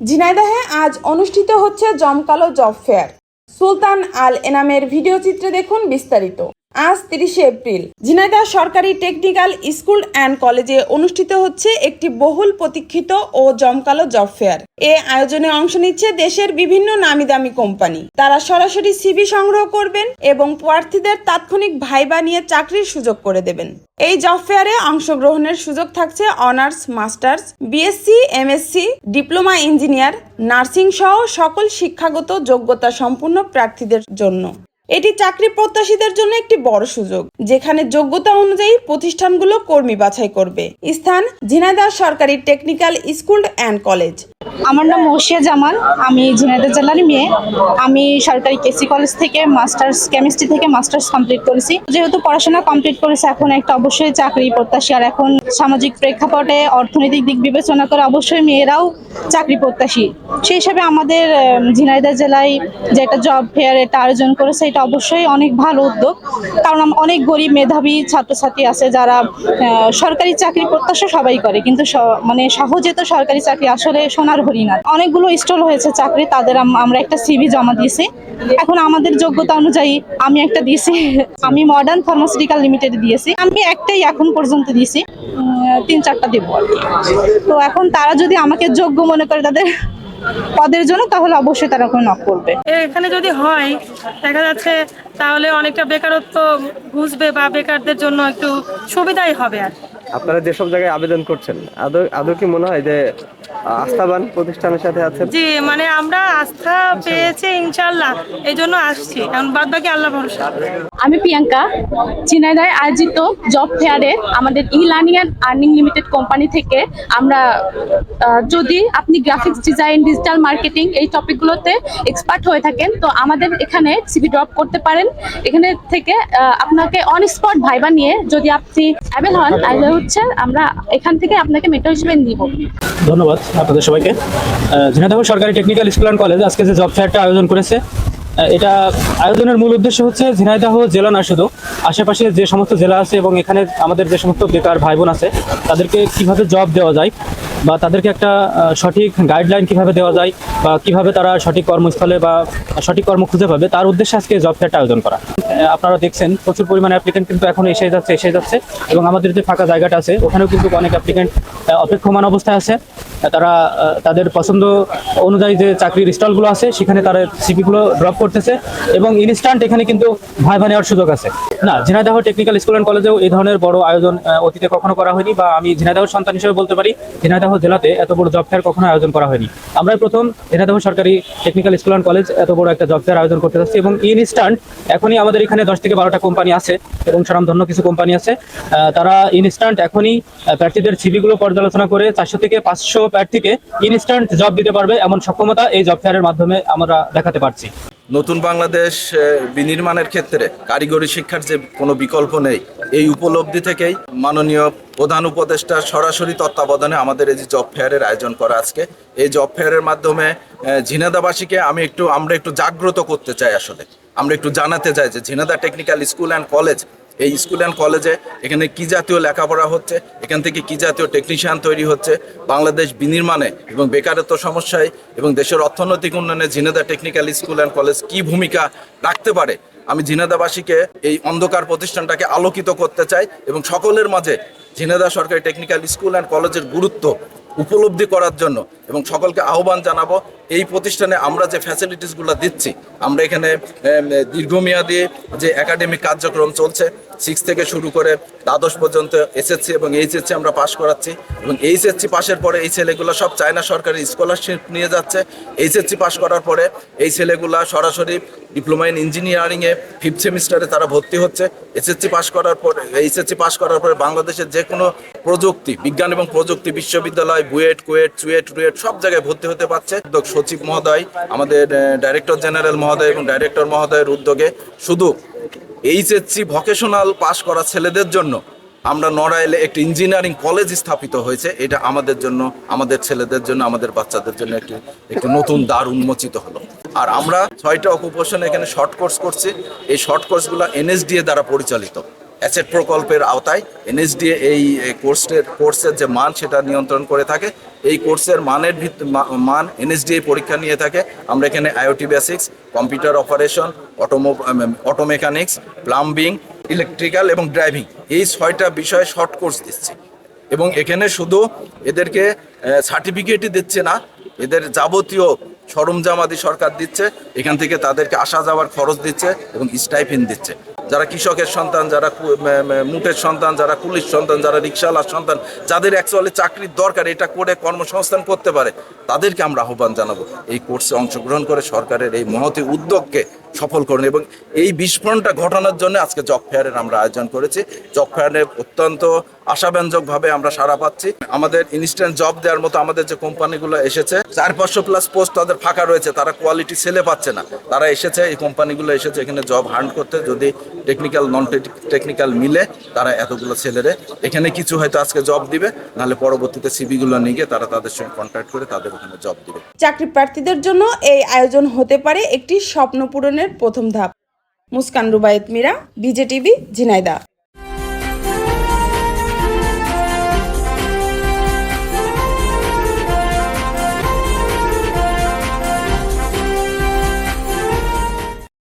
ঝিনাইদহে আজ অনুষ্ঠিত হচ্ছে জমকালো জব ফেয়ার। সুলতান আল এনামের ভিডিও চিত্রে দেখুন বিস্তারিত। আজ তিরিশে এপ্রিল। ঝিনাইদহ সরকারি টেকনিক্যাল স্কুল অ্যান্ড কলেজে অনুষ্ঠিত হচ্ছে একটি বহুল প্রতীক্ষিত ও জমকালো জব ফেয়ার। এ আয়োজনে অংশ নিচ্ছে দেশের বিভিন্ন নামি দামি কোম্পানি। তারা সরাসরি সিভি সংগ্রহ করবেন এবং প্রার্থীদের তাৎক্ষণিক ভাইবা নিয়ে চাকরির সুযোগ করে দেবেন। এই জব ফেয়ারে অংশগ্রহণের সুযোগ থাকছে honours, masters BSc MSc diploma engineer, nursing সহ সকল শিক্ষাগত যোগ্যতা সম্পূর্ণ প্রার্থীদের জন্য। এটি চাকরি প্রত্যাশীদের জন্য একটি বড় সুযোগ, যেখানে যোগ্যতা অনুযায়ী প্রতিষ্ঠানগুলো কর্মী বাছাই করবে। স্থান ঝিনাইদহ সরকারি টেকনিক্যাল স্কুল অ্যান্ড কলেজ। আমার নাম মৌসিয়া জামান আমি ঝিনাইদহ জেলার মেয়ে। আমি সরকারি কেসি কলেজ থেকে মাস্টার্স কেমিস্ট্রি থেকে মাস্টার্স কমপ্লিট করেছি। যেহেতু পড়াশোনা কমপ্লিট করেছি, এখন একটা অবশ্যই চাকরি প্রত্যাশী। আর এখন সামাজিক প্রেক্ষাপটে অর্থনৈতিক দিক বিবেচনা করে অবশ্যই মেয়েরাও চাকরি প্রত্যাশী। সেই হিসাবে আমাদের ঝিনাইদহ জেলায় যে একটা জব ফেয়ার এটা আয়োজন করেছে, এটা অবশ্যই অনেক ভালো উদ্যোগ। কারণ অনেক গরিব মেধাবী ছাত্রছাত্রী আছে যারা সরকারি চাকরি প্রত্যাশা সবাই করে, কিন্তু মানে সহজে তো সরকারি চাকরি আসলে সোনার হরিণ অনেকগুলো স্টল হয়েছে চাকরি, তাদের আমরা একটা সিভি জমা দিয়েছি। এখন আমাদের যোগ্যতা অনুযায়ী আমি একটা দিয়েছি। আমি মডার্ন ফার্মাসিউটিক্যাল লিমিটেড দিয়েছি। আমি একটাই এখন পর্যন্ত দিয়েছি তিন চারটা দেবো আর তো এখন তারা যদি আমাকে যোগ্য মনে করে তাদের পদের জন্য তাহলে অবশ্যই তারা ওখানে নক করবে। এখানে যদি হয় দেখা যাচ্ছে তাহলে অনেকটা বেকারত্ব ঘুষবে বা বেকারদের জন্য একটু সুবিধাই হবে আর আপনারা যেসব জায়গায় আবেদন করছেন আদৌ আদৌ কি মনে হয় যে আস্থাবান প্রতিষ্ঠানের সাথে আছে জি মানে আমরা পেয়েছি ইনশাল্লাহ এই জন্য আসছি। এখন বাদ বাকি আল্লাহ ভরসা। আমি প্রিয়াঙ্কা চিনাইদায় আয়োজিত জব ফেয়ারে আমাদের e learning and earning limited company থেকে আমরা যদি আপনি গ্রাফিক্স ডিজাইন ডিজিটাল মার্কেটিং এই টপিকগুলোতে এক্সপার্ট হয়ে থাকেন তো আমাদের এখানে সিভি ড্রপ করতে পারেন। এখানে থেকে আপনাকে অন স্পট ভাইবা নিয়ে যদি আপনি অ্যাভেল হন তাহলে হচ্ছে আমরা এখান থেকে আপনাকে মেট্রো হিসেবে নিব। ধন্যবাদ আপনাদের সবাইকে। ঝিনাইদহ সরকারি টেকনিক্যাল স্কুল অ্যান্ড কলেজ আজকে যে জব ফেয়ারটা আয়োজন করেছে এটা আয়োজনের মূল উদ্দেশ্য হচ্ছে ঝিনাইদহ জেলা না শুধু, আশেপাশে যে সমস্ত জেলা আছে এবং এখানে আমাদের যে সমস্ত বেকার ভাই বোন আছে, তাদেরকে কীভাবে জব দেওয়া যায় বা তাদেরকে একটা সঠিক গাইডলাইন কীভাবে দেওয়া যায় বা কীভাবে তারা সঠিক কর্মস্থলে বা সঠিক কর্ম খুঁজে পাবে, তার উদ্দেশ্যে আজকে জব ফেয়ারটা আয়োজন করা। আপনারা দেখছেন, প্রচুর পরিমাণে অ্যাপ্লিকেন্ট কিন্তু এখন এসে যাচ্ছে এসে যাচ্ছে এবং আমাদের যে ফাঁকা জায়গাটা আছে, ওখানেও কিন্তু অনেক অ্যাপ্লিকেন্ট অপেক্ষমান অবস্থায় আছে। তারা তাদের পছন্দ অনুযায়ী যে চাকরির স্টলগুলো আছে, সেখানে তারা সিপিগুলো ড্রপ করতেছে এবং ইনস্ট্যান্ট এখানে কিন্তু ভাইভা নেওয়ার সুযোগ আছে। না, ঝিনাইদহ টেকনিক্যাল স্কুল অ্যান্ড কলেজেও এই ধরনের বড় আয়োজন অতীতে কখনো করা হয়নি বা আমি ঝিনাইদহ সন্তান হিসেবে বলতে পারি, ঝিনাইদহ জেলাতে এত বড় জব ফেয়ার কখনো আয়োজন করা হয়নি। আমরাই প্রথম ঝিনাইদহ সরকারি টেকনিক্যাল স্কুল অ্যান্ড কলেজ এত বড় একটা জব ফেয়ার আয়োজন করতে যাচ্ছি এবং ইনস্ট্যান্ট এখনই আমাদের এখানে দশ থেকে বারোটা কোম্পানি আছে এবং স্বনামধন্য কিছু কোম্পানি আছে। তারা ইনস্ট্যান্ট এখনই প্রার্থীদের সিভিগুলো পর্যালোচনা করে চারশো থেকে পাঁচশো প্রার্থীকে ইনস্ট্যান্ট জব দিতে পারবে এমন সক্ষমতা এই জব ফেয়ারের মাধ্যমে আমরা দেখাতে পারছি। নতুন বাংলাদেশ বিনির্মাণের ক্ষেত্রে কারিগরি শিক্ষার যে কোনো বিকল্প নেই, এই উপলব্ধি থেকেই মাননীয় প্রধান উপদেষ্টা সরাসরি তত্ত্বাবধানে আমাদের এই যে জব ফেয়ারের আয়োজন করা আজকে, এই জব ফেয়ারের মাধ্যমে ঝিনাদাবাসীকে আমি একটু, আমরা একটু জাগ্রত করতে চাই আসলে। আমরা একটু জানাতে চাই যে Jhenaidah technical school and college এই স্কুল অ্যান্ড কলেজে এখানে কি জাতীয় লেখাপড়া হচ্ছে, এখান থেকে কি জাতীয় টেকনিশিয়ান তৈরি হচ্ছে, বাংলাদেশ বিনির্মাণে এবং বেকারত্ব সমস্যায় এবং দেশের অর্থনৈতিক উন্নয়নে Jhenaidah technical school and college কি ভূমিকা রাখতে পারে? আমি ঝিনাদাবাসীকে এই অন্ধকার প্রতিষ্ঠানটাকে আলোকিত করতে চাই এবং সকলের মাঝে ঝিনাদা সরকারি টেকনিক্যাল স্কুল অ্যান্ড কলেজের গুরুত্ব উপলব্ধি করার জন্য এবং সকলকে আহ্বান জানাব, এই প্রতিষ্ঠানে আমরা যে ফ্যাসিলিটিসগুলো দিচ্ছি, আমরা এখানে দীর্ঘমেয়াদী যে একাডেমিক কার্যক্রম চলছে সিক্স থেকে শুরু করে দ্বাদশ পর্যন্ত এসএসসি এবং এইচএসসি আমরা পাশ করাচ্ছি। এবং এইচএসসি পাশের পরে এই ছেলেগুলো সব চায়না সরকারি স্কলারশিপ নিয়ে যাচ্ছে। এইচএসসি পাশ করার পরে এই ছেলেগুলা সরাসরি ডিপ্লোমা ইন ইঞ্জিনিয়ারিংয়ে ফিফথ সেমিস্টারে তারা ভর্তি হচ্ছে। এসএসসি পাশ করার পরে এইচএসসি পাশ করার পরে বাংলাদেশের যে কোনো প্রযুক্তি, বিজ্ঞান এবং প্রযুক্তি বিশ্ববিদ্যালয়, বুয়েট, কুয়েট চুয়েট রুয়েট সব জায়গায় ভর্তি হতে পারছে। সচিব মহোদয়, আমাদের ডাইরেক্টর জেনারেল মহোদয় এবং ডাইরেক্টর মহোদয়ের উদ্যোগে শুধু এইচএসসি ভকেশনাল পাশ করা ছেলেদের জন্য আমরা নড়াইলে একটি ইঞ্জিনিয়ারিং কলেজ স্থাপিত হয়েছে। এটা আমাদের জন্য, আমাদের ছেলেদের জন্য, আমাদের বাচ্চাদের জন্য একটি একটি নতুন দ্বার উন্মোচিত হলো। আর আমরা ছয়টা অকুপেশন এখানে শর্ট কোর্স করছি। এই শর্ট কোর্সগুলো এনএসডিএ দ্বারা পরিচালিত। অ্যাসেট প্রকল্পের আওতায় এনএসডিএ এই কোর্সের কোর্সের যে মান সেটা নিয়ন্ত্রণ করে থাকে। এই কোর্সের মানের মান এনএসডিএ পরীক্ষা নিয়ে থাকে। আমরা এখানে আইওটি বেসিক্স, কম্পিউটার অপারেশন, অটোমো অটো মেকানিক্স প্লাম্বিং, ইলেকট্রিক্যাল এবং ড্রাইভিং। এই ছয়টা বিষয়ে শর্ট কোর্স দিচ্ছি। এবং এখানে শুধু এদেরকে সার্টিফিকেটই দিচ্ছে না, এদের যাবতীয় সরঞ্জামাদি সরকার দিচ্ছে, এখান থেকে তাদেরকে আসা যাওয়ার খরচ দিচ্ছে এবং স্টাইপেন্ড দিচ্ছে। যারা কৃষকের সন্তান, যারা মুটের সন্তান, যারা কুলির সন্তান, যারা রিক্সাওয়ালার সন্তান, যাদের অ্যাকচুয়ালি চাকরির দরকার, এটা করে কর্মসংস্থান করতে পারে, তাদেরকে আমরা আহ্বান জানাব। এই কোর্সে অংশগ্রহণ করে সরকারের এই মহতি উদ্যোগকে সফল করুন এবং এই বিস্ফোরণটা ঘটানোর জন্য আজকে জব ফেয়ারের আমরা আয়োজন করেছি। জব ফেয়ারে অত্যন্ত আশাব্যঞ্জকভাবে আমরা সাড়া পাচ্ছি। আমাদের ইনস্ট্যান্ট জব দেওয়ার মতো আমাদের যে কোম্পানিগুলো এসেছে, চার পাঁচশো প্লাস পোস্ট তাদের ফাঁকা রয়েছে, তারা কোয়ালিটি ছেলে পাচ্ছে না। তারা এসেছে, এই কোম্পানিগুলো এসেছে, এখানে জব হান্ট করতে, যদি টেকনিক্যাল নন টেকনিক্যাল মিলে, তারা এতগুলো ছেলেরে এখানে কিছু হয়তো আজকে জব দিবে, নাহলে পরবর্তীতে সিবিগুলো নিয়ে গিয়ে তারা তাদের সঙ্গে কন্ট্যাক্ট করে তাদের ওখানে জব দিবে। চাকরি প্রার্থীদের জন্য এই আয়োজন হতে পারে একটি স্বপ্ন পূরণের প্রথম ধাপ। মুস্কান রুবায়েত মীরা, বিজেটিভি ঝিনাইদা